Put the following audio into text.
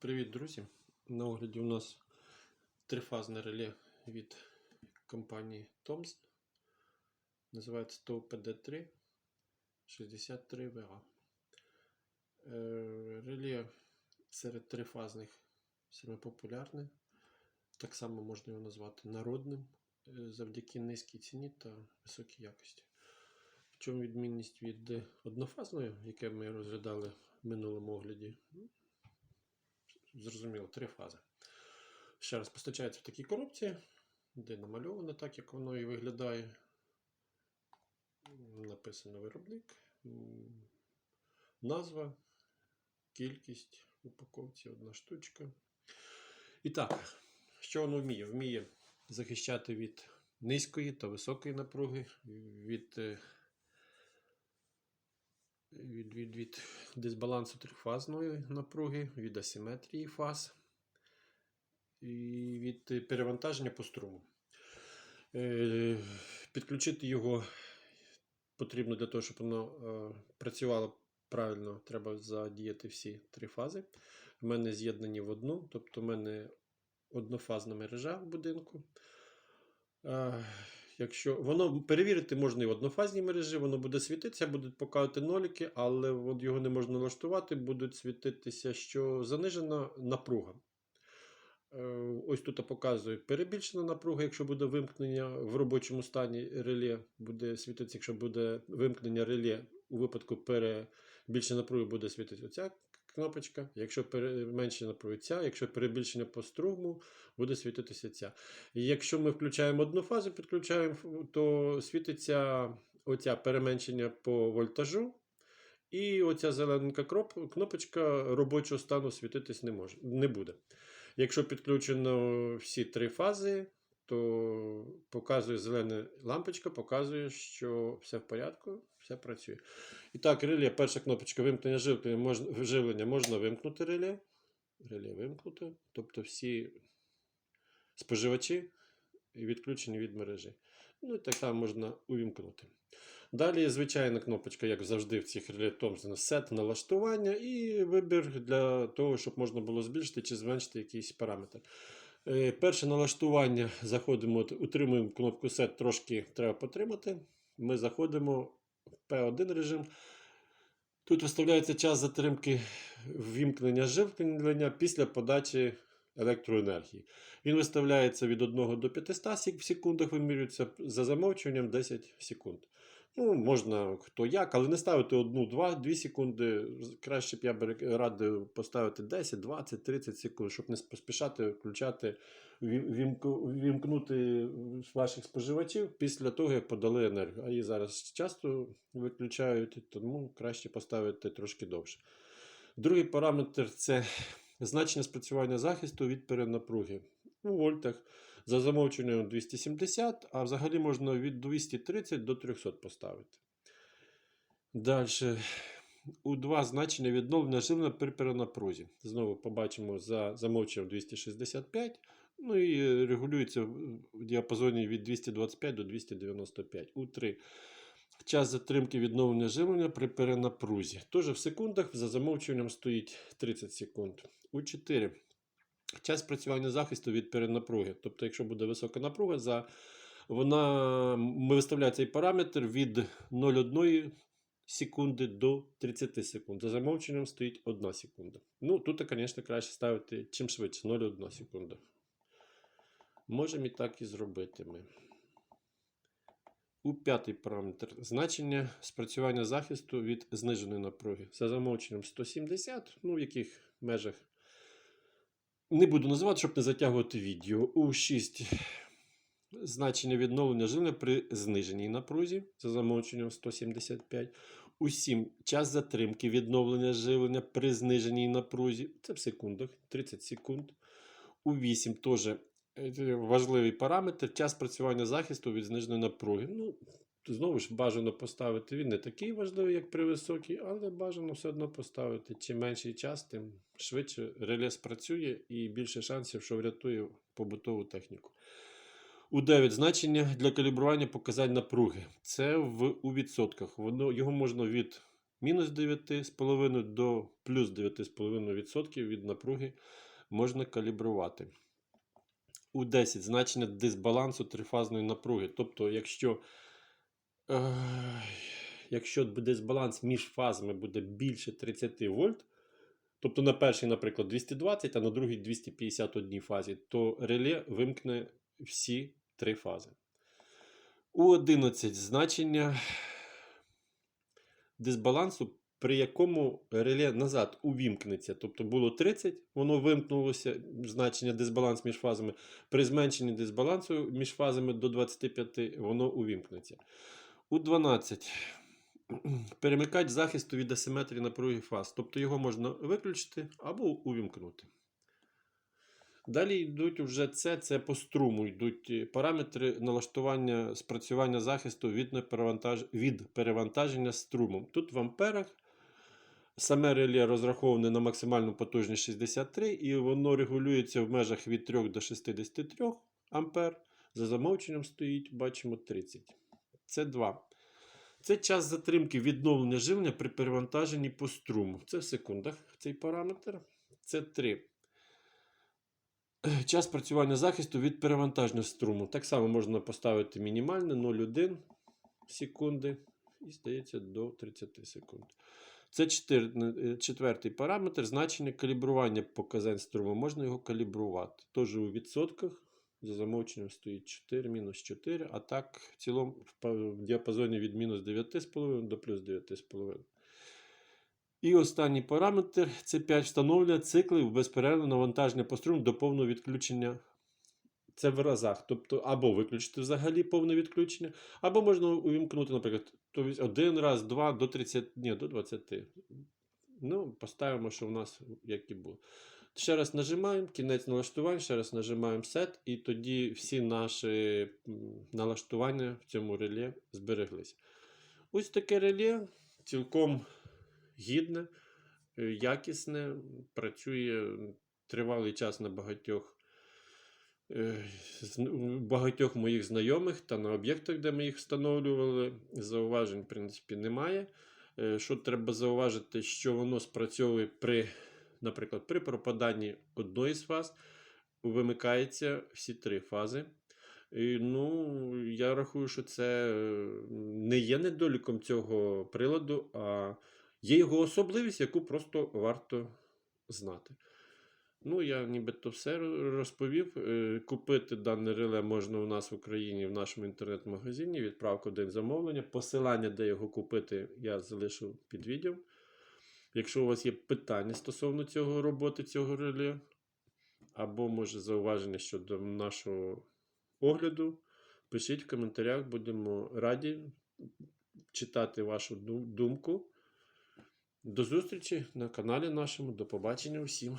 Привіт, друзі! На огляді у нас трифазне реле від компанії TOMS. Називається TOPD3 63VA. Е, Реле серед трифазних саме популярне. Так само можна його назвати народним е, завдяки низькій ціні та високій якості. В чому відмінність від однофазної, яке ми розглядали в минулому огляді? Зрозуміло, три фази. Ще раз постачається в такій коробці, де намальовано так, як воно і виглядає. Написано виробник, назва, кількість упаковці, одна штучка. І так, що воно вміє? Вміє захищати від низької та високої напруги, від, е, від, від, від дисбалансу трьохфазної напруги, від асиметрії фаз і від перевантаження по струму. Е, Підключити його потрібно для того, щоб воно е, працювало правильно, треба задіяти всі три фази. У мене з'єднані в одну, тобто в мене однофазна мережа в будинку. Е, Якщо воно перевірити можна і в однофазній мережі, воно буде світитися, будуть показувати ноліки, але от його не можна налаштувати, будуть світитися, що занижена напруга. Е, Ось тут показує перебільшена напруга, якщо буде вимкнення в робочому стані реле, буде світитися, якщо буде вимкнення реле у випадку перебільшення напруги, буде світитися оця кнопочка. Якщо переменшення ця, якщо перебільшення по струму, буде світитися ця. І якщо ми включаємо одну фазу, підключаємо, то світиться оця переменшення по вольтажу. І оця зелененька кнопочка робочого стану світитись не може, не буде. Якщо підключено всі три фази, то показує зелена лампочка, показує, що все в порядку, все працює. І так, реле, перша кнопочка вимкнення живлення можна, живлення можна вимкнути реле. Реле вимкнути. Тобто всі споживачі відключені від мережі. Ну і так само можна увімкнути. Далі звичайна кнопочка, як завжди в цих реле Thomson, сет налаштування і вибір для того, щоб можна було збільшити чи зменшити якийсь параметр. Е, Перше налаштування заходимо, утримуємо кнопку Set, трошки треба потримати. Ми заходимо в P1 режим. Тут виставляється час затримки ввімкнення живлення після подачі електроенергії. Він виставляється від 1 до 500 сек- в секундах, вимірюється за замовчуванням 10 секунд. Ну, можна хто як, але не ставити 1, 2, 2 секунди. Краще б я б радив поставити 10, 20, 30 секунд, щоб не поспішати включати, вімкнути ваших споживачів після того, як подали енергію. А її зараз часто виключають, тому краще поставити трошки довше. Другий параметр це значення спрацювання захисту від перенапруги у вольтах. За замовчуванням 270, а взагалі можна від 230 до 300 поставити. Далі. У два значення відновлення живлення при перенапрузі. Знову побачимо за замовчуванням 265. Ну і регулюється в діапазоні від 225 до 295. У 3. Час затримки відновлення живлення при перенапрузі. Теж в секундах за замовчуванням стоїть 30 секунд. У 4. Час працювання захисту від перенапруги. Тобто, якщо буде висока напруга, за... вона... ми виставляємо цей параметр від 0,1 секунди до 30 секунд. За замовченням стоїть 1 секунда. Ну, тут, звісно, краще ставити чим швидше 0,1 секунда. Можемо і так і зробити ми. У п'ятий параметр значення спрацювання захисту від зниженої напруги. За замовченням 170, ну в яких межах не буду називати, щоб не затягувати відео. У 6 значення відновлення живлення при зниженій напрузі за замовченням 175. У 7 час затримки відновлення живлення при зниженій напрузі. Це в секундах 30 секунд. У 8 теж е, важливий параметр час працювання захисту від зниженої напруги. Ну, Знову ж бажано поставити. Він не такий важливий, як при високій, але бажано все одно поставити. Чим менший час, тим швидше реле спрацює і більше шансів, що врятує побутову техніку. У 9 значення для калібрування показань напруги. Це в, у відсотках. Воно, його можна від мінус 9,5 до плюс 9,5% від напруги можна калібрувати. У 10 значення дисбалансу трифазної напруги. Тобто, якщо, якщо дисбаланс між фазами буде більше 30 вольт, тобто на першій, наприклад, 220, а на другій 251 фазі, то реле вимкне всі три фази. У 11 значення дисбалансу, при якому реле назад увімкнеться. Тобто було 30, воно вимкнулося, значення дисбаланс між фазами. При зменшенні дисбалансу між фазами до 25 воно увімкнеться. У 12 перемикач захисту від асиметрії напруги фаз. Тобто його можна виключити або увімкнути. Далі йдуть вже це, це по струму йдуть е, параметри налаштування спрацювання захисту від, неперевантаж... від перевантаження струмом. Тут в амперах саме реле розраховане на максимальну потужність 63, і воно регулюється в межах від 3 до 63 ампер. За замовченням стоїть, бачимо 30. Це 2. Це час затримки відновлення живлення при перевантаженні по струму. Це в секундах цей параметр. Це 3. Час працювання захисту від перевантаження струму. Так само можна поставити мінімальне 0,1 секунди і здається до 30 секунд. Це е, четвертий параметр значення калібрування показань струму. Можна його калібрувати. Теж у відсотках. За замовченням стоїть 4, мінус 4, а так в цілому в діапазоні від мінус 9,5 до плюс 9,5. І останній параметр це 5 встановлює цикли в безперервне навантаження по струму до повного відключення. Це в разах. Тобто або виключити взагалі повне відключення, або можна увімкнути, наприклад, один раз, два до 30, ні, до 20. Ну, поставимо, що в нас як і було. Ще раз нажимаємо, кінець налаштувань, ще раз нажимаємо Set, і тоді всі наші налаштування в цьому реле збереглись. Ось таке реле цілком гідне, е, якісне, працює тривалий час на багатьох. е, багатьох моїх знайомих та на об'єктах, де ми їх встановлювали, зауважень, в принципі, немає. Е, Що треба зауважити, що воно спрацьовує при, наприклад, при пропаданні одної з фаз, вимикаються всі три фази. І, ну, я рахую, що це не є недоліком цього приладу, а є його особливість, яку просто варто знати. Ну, я нібито все розповів. Е, Купити дане реле можна у нас в Україні в нашому інтернет-магазині. Відправка день замовлення. Посилання, де його купити, я залишу під відео. Якщо у вас є питання стосовно цього роботи цього реле, або може зауваження щодо нашого огляду, пишіть в коментарях, будемо раді читати вашу думку. До зустрічі на каналі нашому. До побачення усім.